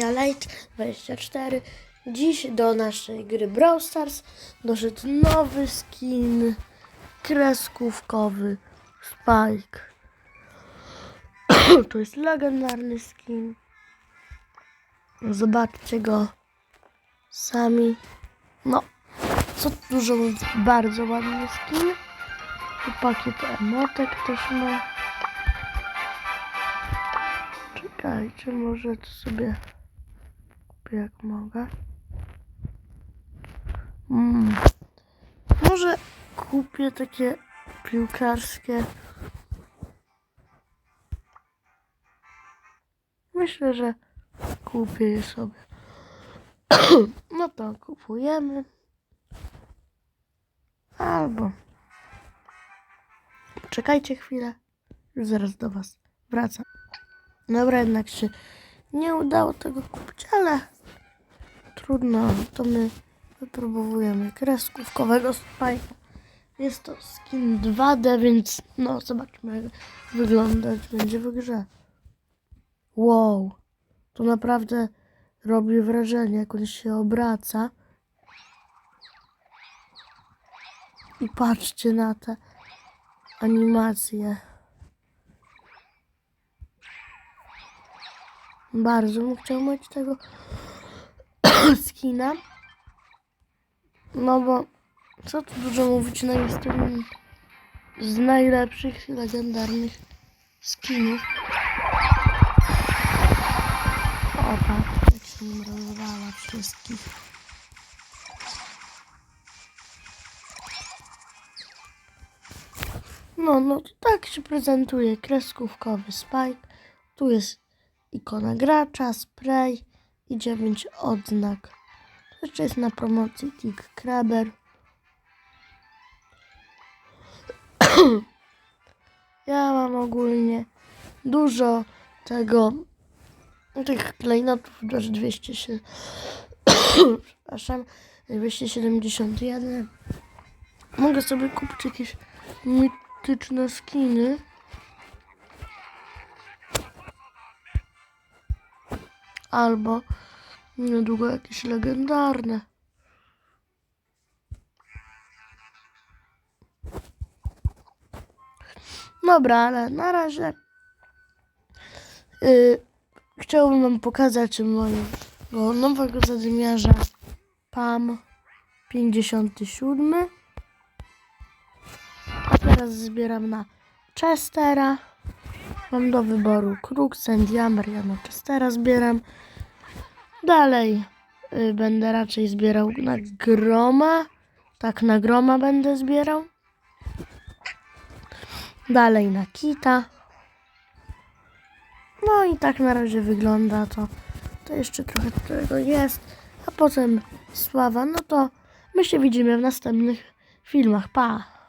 Ja Light 24. Dziś do naszej gry Brawl Stars doszedł nowy skin kreskówkowy Spike. to jest legendarny skin. Zobaczcie go sami. No, co dużo bardzo ładny skin. Tu pakiet emotek też ma. Czekajcie, może to sobie kupię jak mogę. Mm. Może kupię takie piłkarskie. Myślę, że kupię je sobie. no to kupujemy. Albo. Czekajcie chwilę. Już zaraz do Was wracam. Dobra, jednak się nie udało tego kupić, ale trudno, to my wypróbujemy kreskówkowego spajka. Jest to skin 2D, więc no zobaczmy jak wyglądać będzie w grze. Wow, to naprawdę robi wrażenie, jak on się obraca. I patrzcie na te animacje. Bardzo bym chciał mieć tego skina. No bo co tu dużo mówić, no jest jeden z najlepszych legendarnych skinów. O tak, jak się nim rozwala wszystkich. No, no to tak się prezentuje kreskówkowy Spike. Tu jest ikona gracza, spray i 9 odznak. Jeszcze jest na promocji Tick Kraber. ja mam ogólnie dużo tego tych klejnotów aż 200 się przepraszam 271 mogę sobie kupić jakieś mityczne skiny albo niedługo jakieś legendarne. Dobra, ale na razie yy, chciałbym wam pokazać mojego nowego zadymiarza PAM 57. A teraz zbieram na Chestera. Mam do wyboru Kruk, Sandiamer, ja na Chestera zbieram. Dalej y, będę raczej zbierał na Groma. Tak, na Groma będę zbierał. Dalej na Kita. No i tak na razie wygląda to. To jeszcze trochę tego jest. A potem Sława. No to my się widzimy w następnych filmach. Pa!